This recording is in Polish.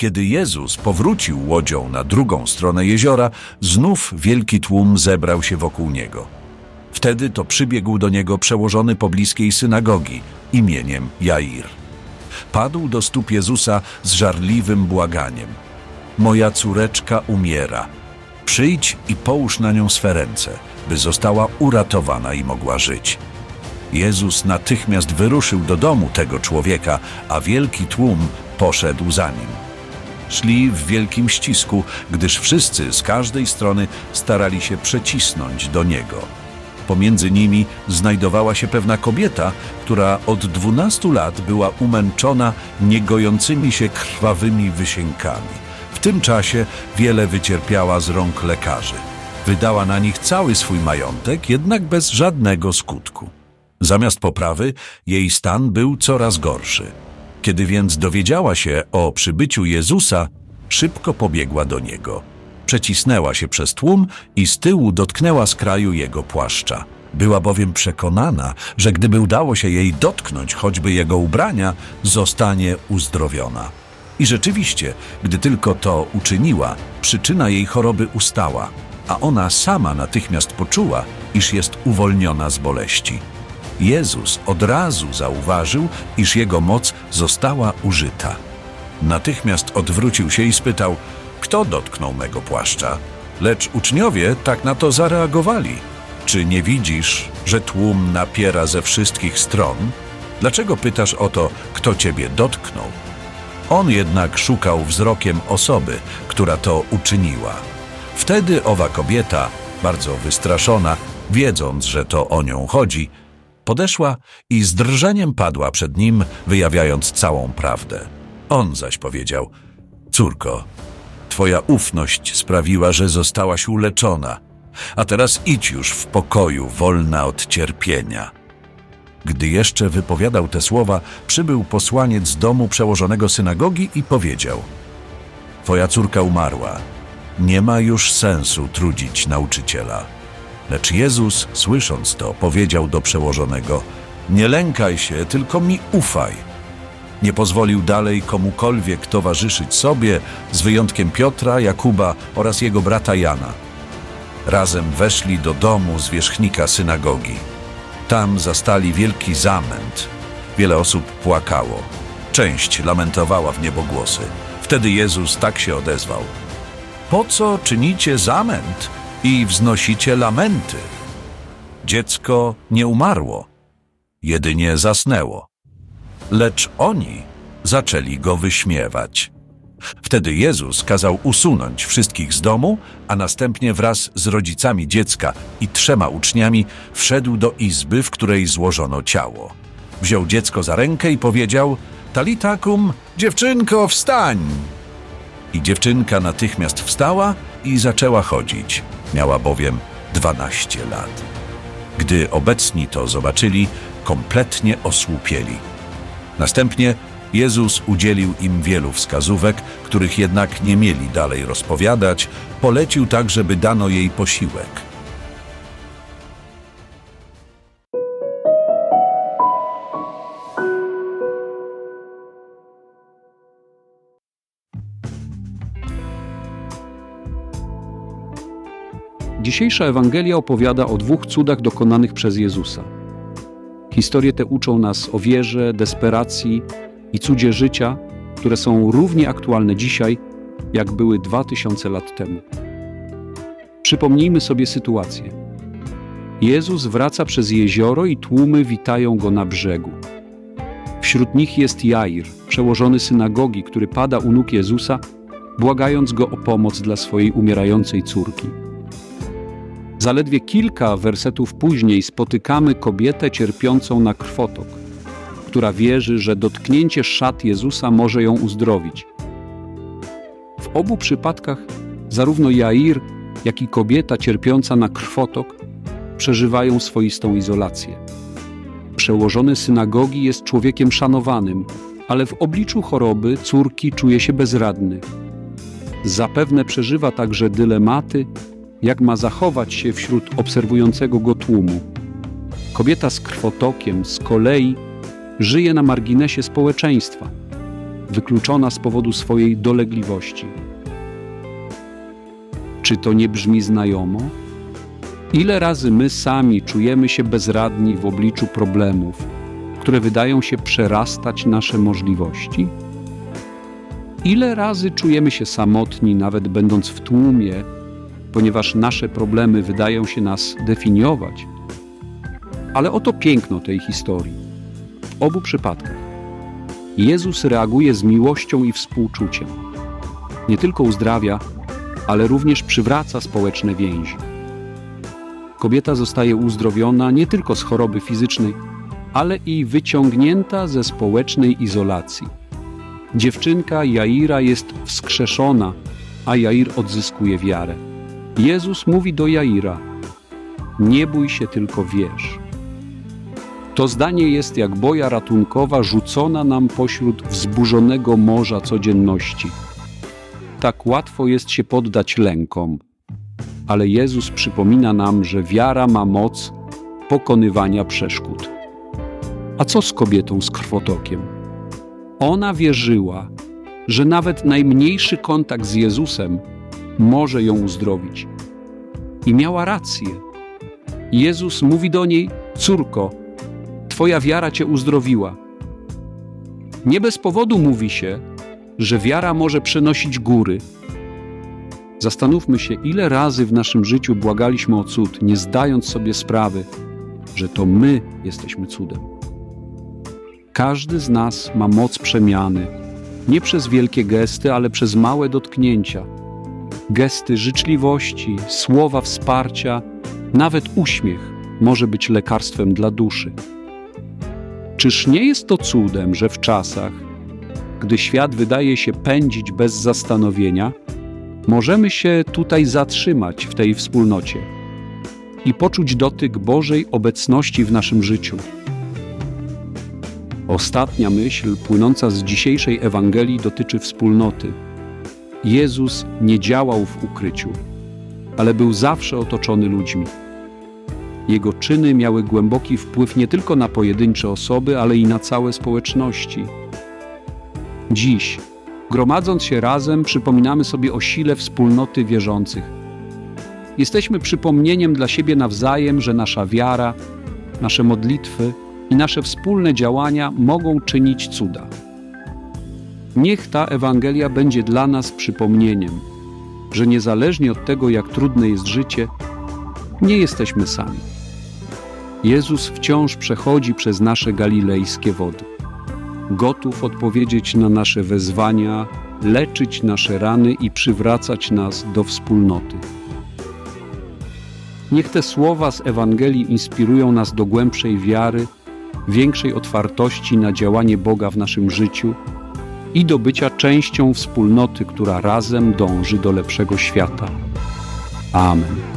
Kiedy Jezus powrócił łodzią na drugą stronę jeziora, znów wielki tłum zebrał się wokół niego. Wtedy to przybiegł do niego przełożony pobliskiej synagogi imieniem Jair. Padł do stóp Jezusa z żarliwym błaganiem. Moja córeczka umiera. Przyjdź i połóż na nią swe ręce, by została uratowana i mogła żyć. Jezus natychmiast wyruszył do domu tego człowieka, a wielki tłum poszedł za nim. Szli w wielkim ścisku, gdyż wszyscy z każdej strony starali się przecisnąć do niego. Pomiędzy nimi znajdowała się pewna kobieta, która od dwunastu lat była umęczona niegojącymi się krwawymi wysiękami. W tym czasie wiele wycierpiała z rąk lekarzy. Wydała na nich cały swój majątek, jednak bez żadnego skutku. Zamiast poprawy, jej stan był coraz gorszy. Kiedy więc dowiedziała się o przybyciu Jezusa, szybko pobiegła do niego. Przecisnęła się przez tłum i z tyłu dotknęła skraju jego płaszcza. Była bowiem przekonana, że gdyby udało się jej dotknąć choćby jego ubrania, zostanie uzdrowiona. I rzeczywiście, gdy tylko to uczyniła, przyczyna jej choroby ustała, a ona sama natychmiast poczuła, iż jest uwolniona z boleści. Jezus od razu zauważył, iż jego moc została użyta. Natychmiast odwrócił się i spytał, kto dotknął mego płaszcza? Lecz uczniowie tak na to zareagowali. Czy nie widzisz, że tłum napiera ze wszystkich stron? Dlaczego pytasz o to, kto ciebie dotknął? On jednak szukał wzrokiem osoby, która to uczyniła. Wtedy owa kobieta, bardzo wystraszona, wiedząc, że to o nią chodzi, podeszła i z drżeniem padła przed nim, wyjawiając całą prawdę. On zaś powiedział: Córko, twoja ufność sprawiła, że zostałaś uleczona, a teraz idź już w pokoju, wolna od cierpienia. Gdy jeszcze wypowiadał te słowa, przybył posłaniec z domu przełożonego synagogi i powiedział: Twoja córka umarła. Nie ma już sensu trudzić nauczyciela. Lecz Jezus, słysząc to, powiedział do przełożonego: Nie lękaj się, tylko mi ufaj. Nie pozwolił dalej komukolwiek towarzyszyć sobie, z wyjątkiem Piotra, Jakuba oraz jego brata Jana. Razem weszli do domu zwierzchnika synagogi. Tam zastali wielki zamęt. Wiele osób płakało. Część lamentowała w niebogłosy. Wtedy Jezus tak się odezwał. Po co czynicie zamęt i wznosicie lamenty? Dziecko nie umarło, jedynie zasnęło. Lecz oni zaczęli go wyśmiewać. Wtedy Jezus kazał usunąć wszystkich z domu, a następnie wraz z rodzicami dziecka i trzema uczniami wszedł do izby, w której złożono ciało. Wziął dziecko za rękę i powiedział: Talitakum, dziewczynko, wstań! I dziewczynka natychmiast wstała i zaczęła chodzić. Miała bowiem 12 lat. Gdy obecni to zobaczyli, kompletnie osłupieli. Następnie Jezus udzielił im wielu wskazówek, których jednak nie mieli dalej rozpowiadać, polecił także, by dano jej posiłek. Dzisiejsza Ewangelia opowiada o dwóch cudach dokonanych przez Jezusa. Historie te uczą nas o wierze, desperacji i cudzie życia, które są równie aktualne dzisiaj, jak były dwa tysiące lat temu. Przypomnijmy sobie sytuację. Jezus wraca przez jezioro i tłumy witają go na brzegu. Wśród nich jest Jair, przełożony synagogi, który pada u nóg Jezusa, błagając go o pomoc dla swojej umierającej córki. Zaledwie kilka wersetów później spotykamy kobietę cierpiącą na krwotok, która wierzy, że dotknięcie szat Jezusa może ją uzdrowić. W obu przypadkach zarówno Jair, jak i kobieta cierpiąca na krwotok przeżywają swoistą izolację. Przełożony synagogi jest człowiekiem szanowanym, ale w obliczu choroby córki czuje się bezradny. Zapewne przeżywa także dylematy, jak ma zachować się wśród obserwującego go tłumu. Kobieta z krwotokiem z kolei żyje na marginesie społeczeństwa. wykluczona z powodu swojej dolegliwości. Czy to nie brzmi znajomo? Ile razy my sami czujemy się bezradni w obliczu problemów, które wydają się przerastać nasze możliwości? Ile razy czujemy się samotni, nawet będąc w tłumie, ponieważ nasze problemy wydają się nas definiować? Ale oto piękno tej historii. W obu przypadkach Jezus reaguje z miłością i współczuciem. Nie tylko uzdrawia, ale również przywraca społeczne więzi. Kobieta zostaje uzdrowiona nie tylko z choroby fizycznej, ale i wyciągnięta ze społecznej izolacji. Dziewczynka Jaira jest wskrzeszona, a Jair odzyskuje wiarę. Jezus mówi do Jaira: Nie bój się, tylko wierz. To zdanie jest jak boja ratunkowa rzucona nam pośród wzburzonego morza codzienności. Tak łatwo jest się poddać lękom, ale Jezus przypomina nam, że wiara ma moc pokonywania przeszkód. A co z kobietą z krwotokiem? Ona wierzyła, że nawet najmniejszy kontakt z Jezusem może ją uzdrowić. I miała rację. Jezus mówi do niej: Córko, Twoja wiara cię uzdrowiła. Nie bez powodu mówi się, że wiara może przenosić góry. Zastanówmy się, ile razy w naszym życiu błagaliśmy o cud, nie zdając sobie sprawy, że to my jesteśmy cudem. Każdy z nas ma moc przemiany, nie przez wielkie gesty, ale przez małe dotknięcia. Gesty życzliwości, słowa wsparcia, nawet uśmiech może być lekarstwem dla duszy. Czyż nie jest to cudem, że w czasach, gdy świat wydaje się pędzić bez zastanowienia, możemy się tutaj zatrzymać w tej wspólnocie i poczuć dotyk Bożej obecności w naszym życiu? Ostatnia myśl płynąca z dzisiejszej Ewangelii dotyczy wspólnoty. Jezus nie działał w ukryciu, ale był zawsze otoczony ludźmi. Jego czyny miały głęboki wpływ nie tylko na pojedyncze osoby, ale i na całe społeczności. Dziś, gromadząc się razem, przypominamy sobie o sile wspólnoty wierzących. Jesteśmy przypomnieniem dla siebie nawzajem, że nasza wiara, nasze modlitwy i nasze wspólne działania mogą czynić cuda. Niech ta Ewangelia będzie dla nas przypomnieniem, że niezależnie od tego, jak trudne jest życie, nie jesteśmy sami. Jezus wciąż przechodzi przez nasze galilejskie wody. Gotów odpowiedzieć na nasze wezwania, leczyć nasze rany i przywracać nas do wspólnoty. Niech te słowa z Ewangelii inspirują nas do głębszej wiary, większej otwartości na działanie Boga w naszym życiu i do bycia częścią wspólnoty, która razem dąży do lepszego świata. Amen.